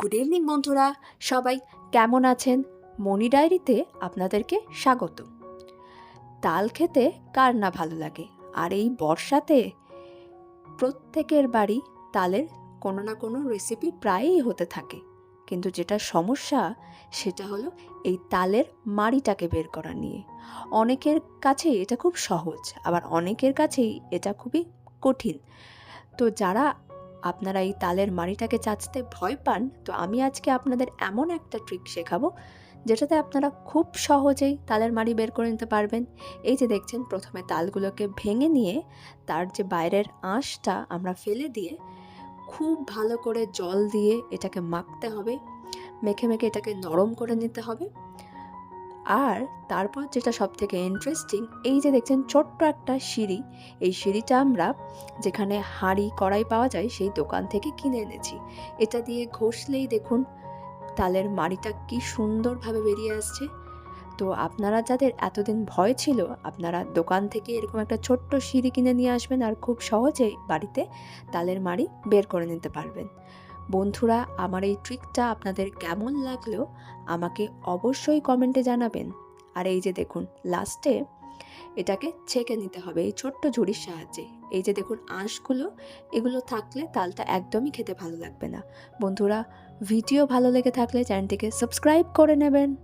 Good evening বন্ধুরা। সবাই কেমন আছেন? মনি ডায়েরিতে আপনাদেরকে স্বাগত। তাল খেতে কার না ভালো লাগে? আর এই বর্ষাতে প্রত্যেকের বাড়ি তালের কোনো না কোনো রেসিপি প্রায়ই হতে থাকে। কিন্তু যেটা সমস্যা, সেটা হলো এই তালের মাড়িটাকে বের করা নিয়ে। অনেকের কাছেই এটা খুব সহজ, আবার অনেকের কাছেই এটা খুবই কঠিন। তো যারা আপনারা এই তালের মাড়িটাকে চাচতে ভয় পান, তো আমি আজকে আপনাদের এমন একটা ট্রিক শেখাবো, যেটাতে আপনারা খুব সহজেই তালের মাড়ি বের করে নিতে পারবেন। এই যে দেখছেন, প্রথমে তালগুলোকে ভেঙে নিয়ে তার যে বাইরের আঁশটা আমরা ফেলে দিয়ে খুব ভালো করে জল দিয়ে এটাকে মাখতে হবে। মেখে মেখে এটাকে নরম করে নিতে হবে। আর তারপর যেটা সব থেকে ইন্টারেস্টিং এই যে দেখছেন ছোট্ট একটা সিঁড়ি, এই সিঁড়িটা আমরা যেখানে হাঁড়ি, কড়াই পাওয়া যায়, সেই দোকান থেকে কিনে এনেছি। এটা দিয়ে ঘষলেই দেখুন তালের মাড়িটা কি সুন্দরভাবে বেরিয়ে আসছে। তো আপনারা যাদের এতদিন ভয় ছিল, আপনারা দোকান থেকে এরকম একটা ছোট্ট সিঁড়ি কিনে নিয়ে আসবেন আর খুব সহজেই বাড়িতে তালের মাড়ি বের করে নিতে পারবেন। বন্ধুরা, আমার এই ট্রিকটা আপনাদের কেমন লাগল আমাকে অবশ্যই কমেন্টে জানাবেন। আর এই যে দেখুন লাস্টে এটাকে ছেঁকে নিতে হবে এই ছোট্ট ঝুড়ির সাহায্যে। এই যে দেখুন, আঁশগুলো, এগুলো থাকলে তালটা একদমই খেতে ভালো লাগবে না। বন্ধুরা, ভিডিও ভালো লেগে থাকলে চ্যানেলটিকে সাবস্ক্রাইব করে নেবেন।